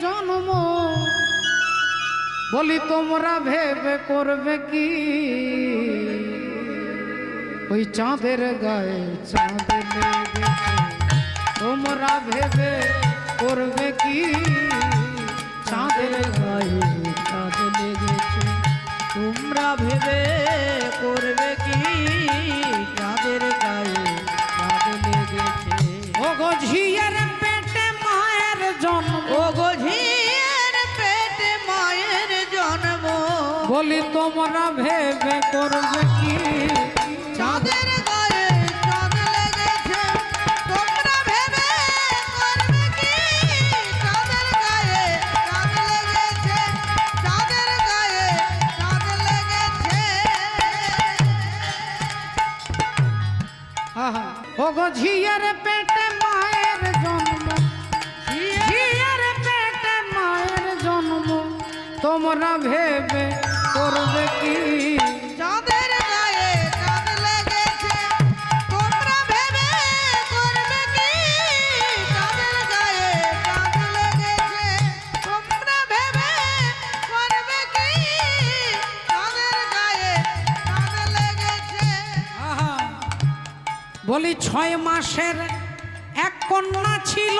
জন্ম। বলি, তোমরা ভেবে করবে কি? ওই চাঁদের গায়ে চাঁদ তোমরা ভেবে করবে কি? চাঁদের গায়ে চাঁদ লেগেছে। তোমরা ভেবে বলি তোমরা ভেবে করবে কি? চাঁদের গায়ে চাঁদ লেগেছে তোমরা ভেবে করবে কি? চাঁদের গায়ে চাঁদ লেগেছে চাঁদের গায়ে চাঁদ লেগেছে। আহা, ও গো ঝিয়ের পেটে মায়ের জন্ম ঝিয়ের পেটে মায়ের জন্ম তোমরা ভেবে করবে কি? চাঁদের গায়ে চাঁদ লেগেছে। তোমরা ভেবে করবে কি? চাঁদের গায়ে চাঁদ লেগেছে। তোমরা ভেবে করবে কি? চাঁদের গায়ে চাঁদ লেগেছে। আহা, বলি ছয় মাসের এক কন্যা ছিল।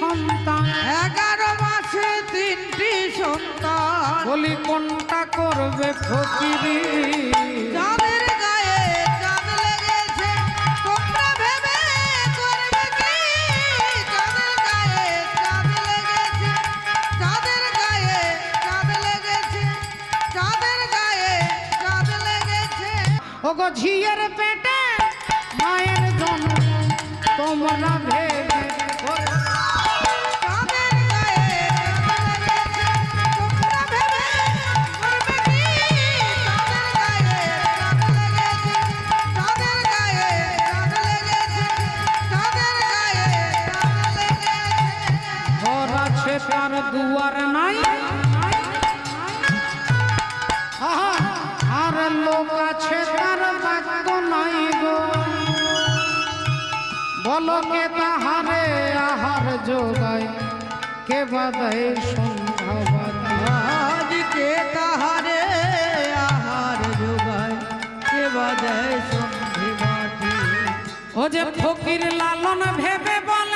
সন্তান। এগারো মাসে তিনটি সন্তান। বলি কোনটা করবে ফকিরি? চাঁদের গায়ে চাঁদ লেগেছে তোমরা ভেবে করবে কি? চাঁদের গায়ে চাঁদ লেগেছে চাঁদের গায়ে চাঁদ লেগেছে চাঁদের গায়ে চাঁদ লেগেছে। ও ঝিয়ের পেটে মায়ের জন্ম তোমরা ভেবে তার দুয়ার নাই। আর লোক আছে তার বাক্য নাই গো। বলো কে তাহারে আহার যোগায় কে সন্ধ্যাবাদী আজকে তাহারে আহার যোগায় কে সন্ধি ও যে ফকির লালন ভেবে বলে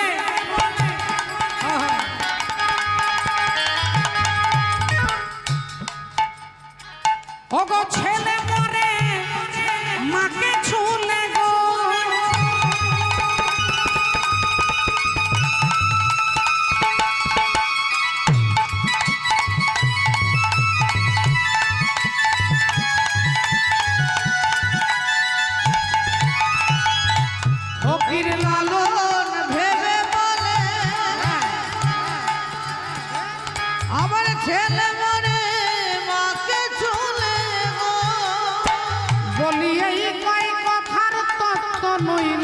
ছেলে মরে মাকে ছুলে গো। ফকির লালন ভেবে বলে আমার ছেলে মরে। নই